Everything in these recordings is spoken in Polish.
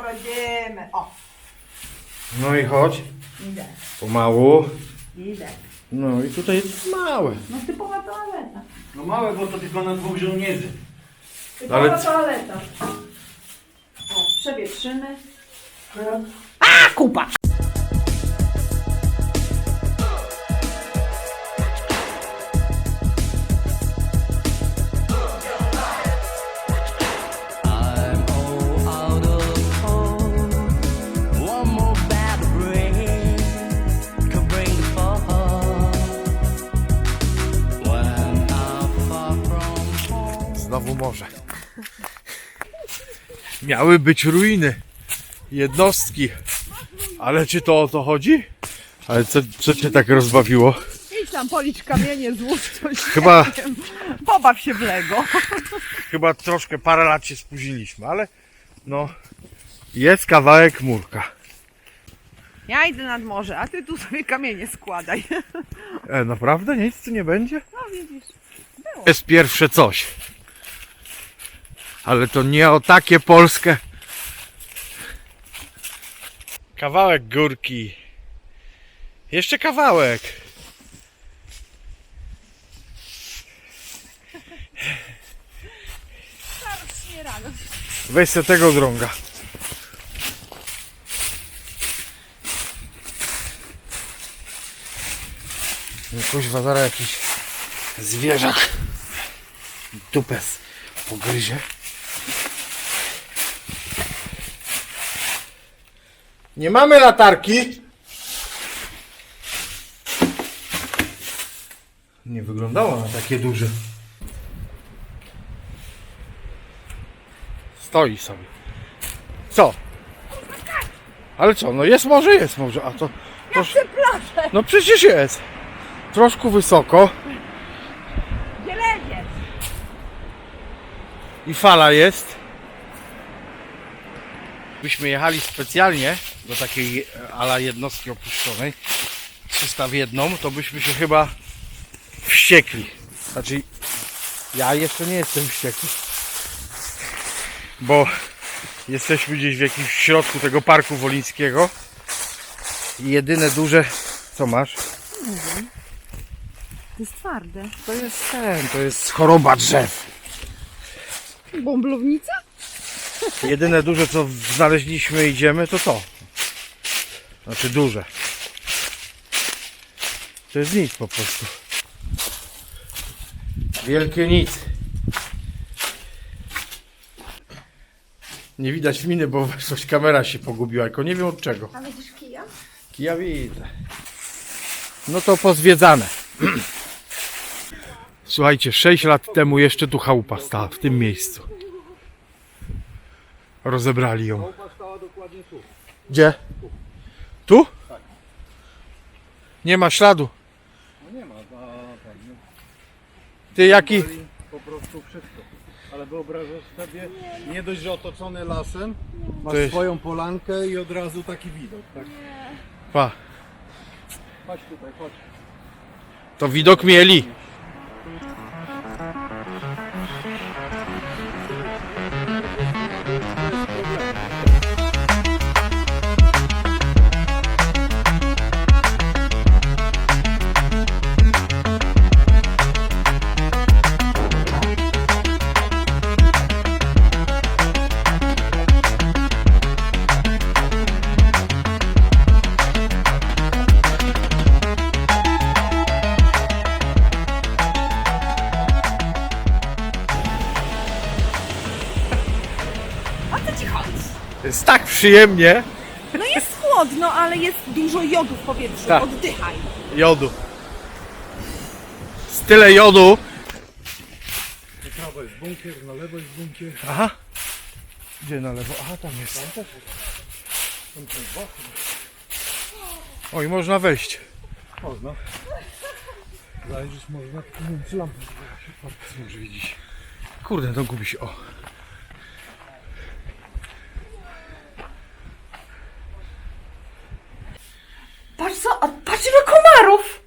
poradzimy. O, No i chodź. idę, Pomału. idę. No i tutaj jest małe. No typowa toaleta. No małe, bo to tylko na dwóch żołnierzy. Typowa Ale toaleta. O, przewietrzymy. A, kupa! Miały być ruiny. Jednostki. Ale czy to o to chodzi? Ale co, co cię tak rozbawiło? Idź tam policz kamienie, złóż coś. Chyba, nie wiem. Pobaw się w Lego. chyba troszkę parę lat się spóźniliśmy, ale no jest kawałek murka. Ja idę nad morze, a ty tu sobie kamienie składaj. E, naprawdę? Nic tu nie będzie? No widzisz. jest pierwsze coś. Ale to nie o takie Polskę. Kawałek górki. Jeszcze kawałek. Weź se tego drąga. No kuźwa, zaraz jakiś zwierzak dupę pogryzie. Nie mamy latarki. Nie wyglądało na takie duże. Stoi sobie. Co? Ale co? No jest może, jest może. A to. to Przepraszam, no przecież jest. Troszkę wysoko zielenie. i fala jest. Byśmy jechali specjalnie do takiej e, ala jednostki opuszczonej 300 w jedną, to byśmy się chyba wściekli. Znaczy, ja jeszcze nie jestem wściekły, bo jesteśmy gdzieś w jakimś środku tego parku wolińskiego i jedyne duże, co masz? To jest twarde. To jest ten, to jest choroba drzew. Bąblownica? Jedyne duże co znaleźliśmy i idziemy to to. Znaczy duże. To jest nic po prostu. Wielkie nic. Nie widać miny, bo coś kamera się pogubiła, tylko nie wiem od czego. A widzisz kija? Ja widzę. No to pozwiedzane. Słuchajcie, 6 lat temu jeszcze tu chałupa stała w tym miejscu. Rozebrali ją. Gdzie? Tu? Nie ma śladu. No nie ma, a pewnie. Ty jaki? Po prostu wszystko. Ale wyobrażasz sobie, nie dość, że otoczony lasem, masz To jest- swoją polankę i od razu taki widok. Tak? Pa, Chodź tutaj, chodź. to widok mieli. Jest tak przyjemnie. No jest chłodno, ale jest dużo jodu w powietrzu. Tak. Oddychaj. Jodu. Z tyle jodu. Na prawo jest bunkier, na lewo jest bunkier. Aha. Gdzie na lewo? Aha, tam jest. Oj, można wejść. Można. Zajrzeć można, nie wiem, czy może widzieć. Kurde, to gubi się. O. Patrz co, a patrz ile komarów!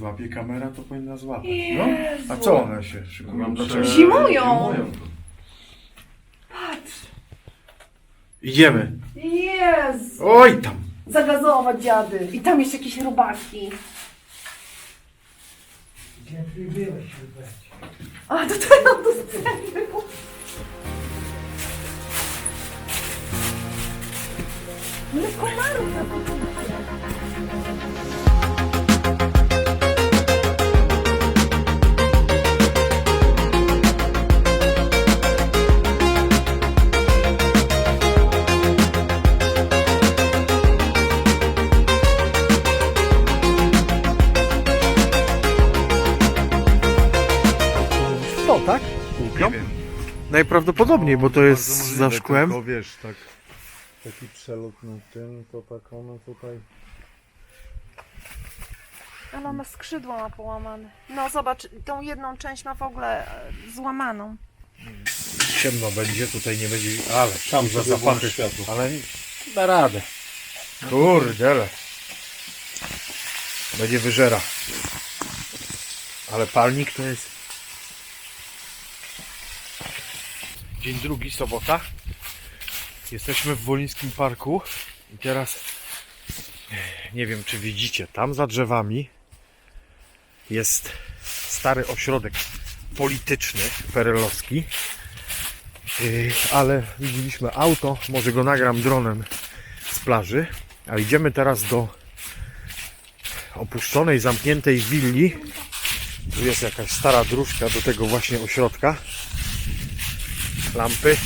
Złapie kamera, to powinna złapać. Jezu. No? A co one się szykują? do czego? Zimują! Patrz. Idziemy. Jezu! Oj tam. Zagazować dziady. I tam jeszcze jakieś robaki. Gdzie ty byłeś, Hubert? A tutaj nam do sceny. Ale komarów na To, Najprawdopodobniej, bo to jest Bardzo za możliwe, szkłem. Tylko wiesz, tak, taki przelot na tym, to tak ono tutaj. Ale ona skrzydła ma połamane. No zobacz, tą jedną część ma w ogóle e, złamaną. Ciemno będzie, tutaj nie będzie... Ale, Tam za zapachy. światło. Ale da radę. Kurde, Będzie wyżera. Ale palnik to jest... Dzień drugi, sobota. Jesteśmy w Wolińskim Parku i teraz nie wiem czy widzicie, tam za drzewami jest stary ośrodek polityczny perelowski. Yy, ale widzieliśmy auto, może go nagram dronem z plaży, a idziemy teraz do opuszczonej, zamkniętej willi. Tu jest jakaś stara dróżka do tego właśnie ośrodka. Lampy.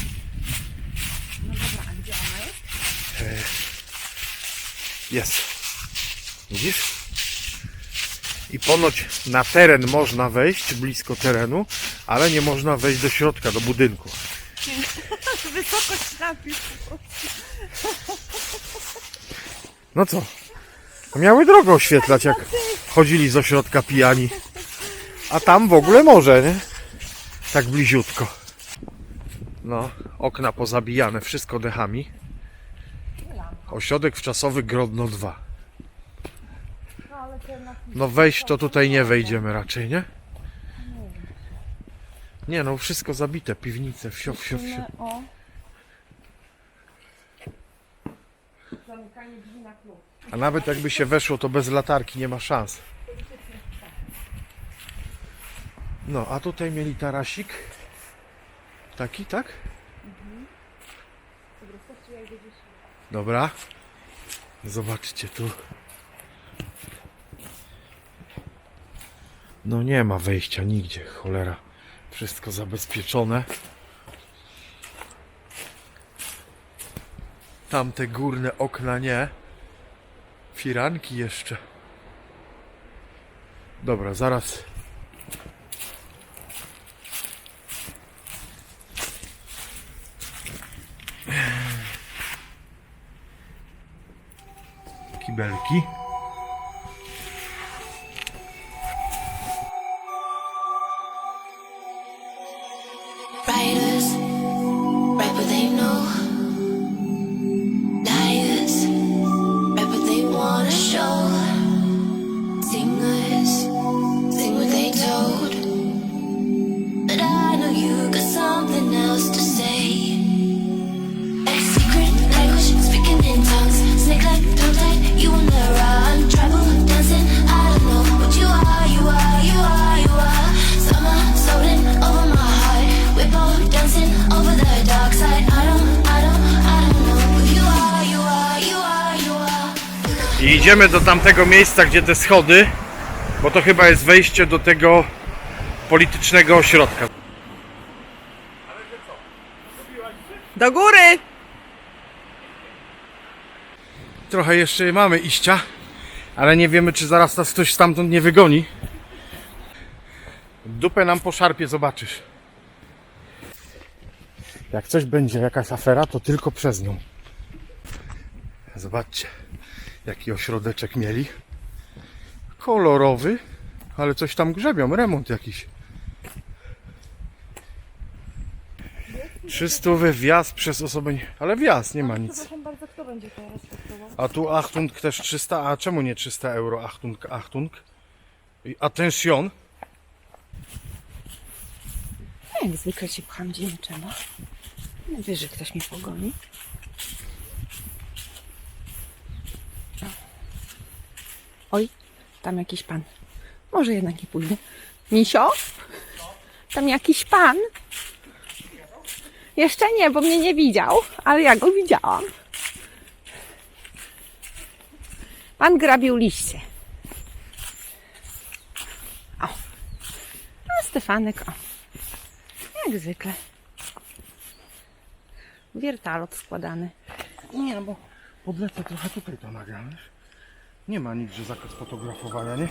E, Jest. Widzisz? I ponoć na teren można wejść, blisko terenu, ale nie można wejść do środka, do budynku. Wysokość napisu. No co? No Miały drogę oświetlać, jak chodzili z ośrodka pijani. A tam w ogóle może, nie? Tak bliziutko. No, okna pozabijane, wszystko dechami. Ośrodek wczasowy Grodno 2. No wejść to tutaj nie wejdziemy raczej, nie? Nie no, wszystko zabite, piwnice, wsio, wsio, wsio. O. Zamykanie drzwi na klucz. A nawet jakby się weszło, to bez latarki nie ma szans. No, a tutaj mieli tarasik. Taki, tak? Dobra. Zobaczcie tu. No nie ma wejścia nigdzie, cholera. Wszystko zabezpieczone. Tamte górne okna nie. Firanki jeszcze. Dobra, zaraz. Kibelki. I idziemy do tamtego miejsca, gdzie te schody, bo to chyba jest wejście do tego politycznego ośrodka. Do góry! Trochę jeszcze mamy iścia, ale nie wiemy, czy zaraz nas ktoś stamtąd nie wygoni. Dupę nam poszarpie, zobaczysz. Jak coś będzie, jakaś afera, to tylko przez nią. Zobaczcie, jaki ośrodeczek mieli. Kolorowy, ale coś tam grzebią, remont jakiś. 300 wjazd przez osobę, ale wjazd, nie ma nic. Przepraszam bardzo, kto będzie to respektował? A tu Achtung też 300, a czemu nie 300 euro? Achtung, Achtung. I Attention. Jak zwykle się pcham, gdzie nie trzeba. Nie wiesz, że ktoś mnie pogoni. Oj, tam jakiś pan. Może jednak nie pójdę. Misio? Tam jakiś pan? Jeszcze nie, bo mnie nie widział, ale ja go widziałam. Pan grabił liście. O. A Stefanek, o. Jak zwykle. Wiertalot składany. Nie, bo podlecę trochę tutaj to nagram, wiesz? Nie ma nigdzie zakaz fotografowania, nie?